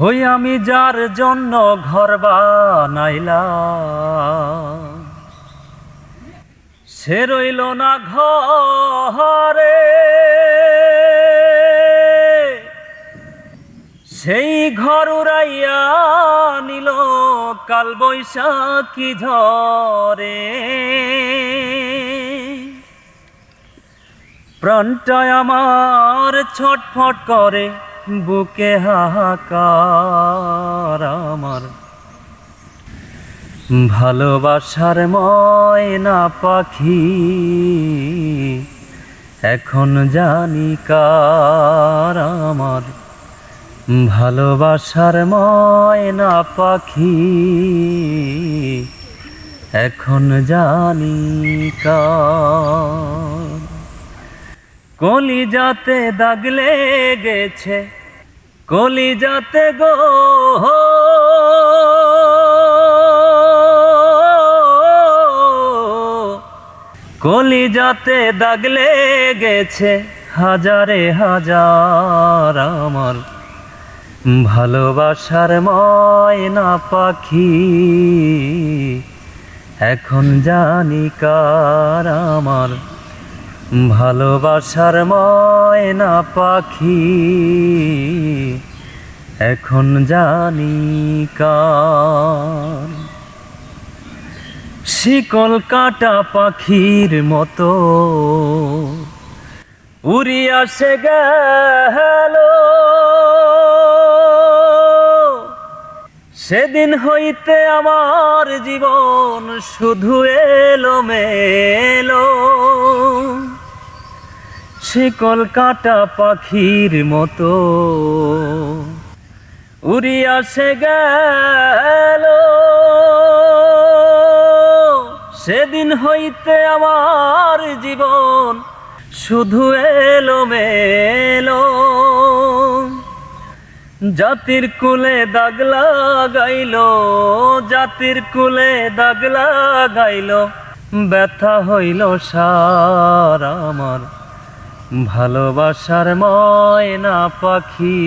হই আমি যার জন্য ঘর বানাইলাম। সে রইল না ঘরে। সেই ঘর উড়াইয়া নিল কাল বৈশাখী ঝরে। প্রাণটায় আমার ছটফট করে। বুকে হাহাকার আমার। ভালোবাসার ময়না পাখি, এখন জানি কার আমার। ভালোবাসার ময়না পাখি, এখন জানি কলি যাতে দাগ লেগেছে কলি যাতে গো। কলি যাতে দাগ লেগেছে হাজারে হাজার আমার। ভালোবাসার ময়না পাখি, এখন জানি কার আমার। ভালোবাসার ময়না পাখি, এখন জানি কার। শিকল কাটা পাখির মতো উড়িয়া সে গেল। সেদিন হইতে আমার জীবন শুধু এলো মেলো শিকল কাটা পাখির মতো। উড়িয়া সে গেল। সেদিন হইতে আমার জীবন শুধু এলো মেলো জাতির কুলে দাগ লাগাইল, জাতির কুলে দাগ লাগাইল, ব্যথা হইল সার আমার। ভালোবাসার ময়না পাখি,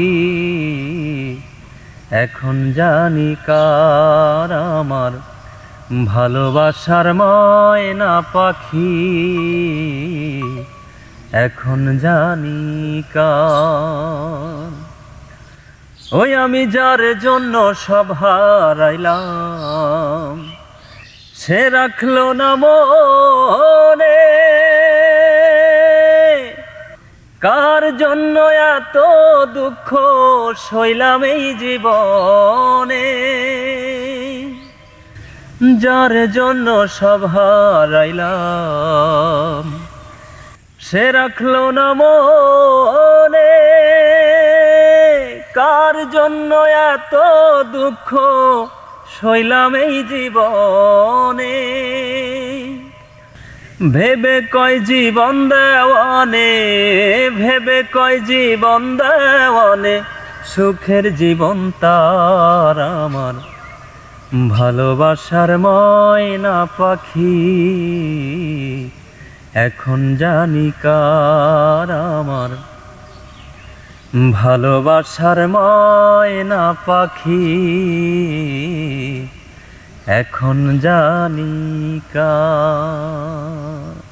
এখন জানি কার আমার ভালোবাসার ময়না পাখি, এখন জানি কার। ওই আমি যার জন্য সব হারাইলাম, সে রাখল না মনে কার জন্য এত দুঃখ সইলাম এই জীবনে? যার জন্য সব হারাইলাম, সে রাখল না মনে। কার জন্য এত দুঃখ সইলাম এই জীবনে? ভেবে কয় জীবন দেওয়ানে, ভেবে কয় জীবন দেওয়ানে, সুখের জীবন তার আমার। ভালোবাসার ময়না পাখি, এখন জানি কার আমার। ভালোবাসার ময়না পাখি এখন জানি কার